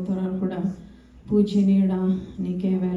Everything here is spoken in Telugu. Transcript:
స్తోత్రాలు కూడా పూజనీయుడా నీకే వేళ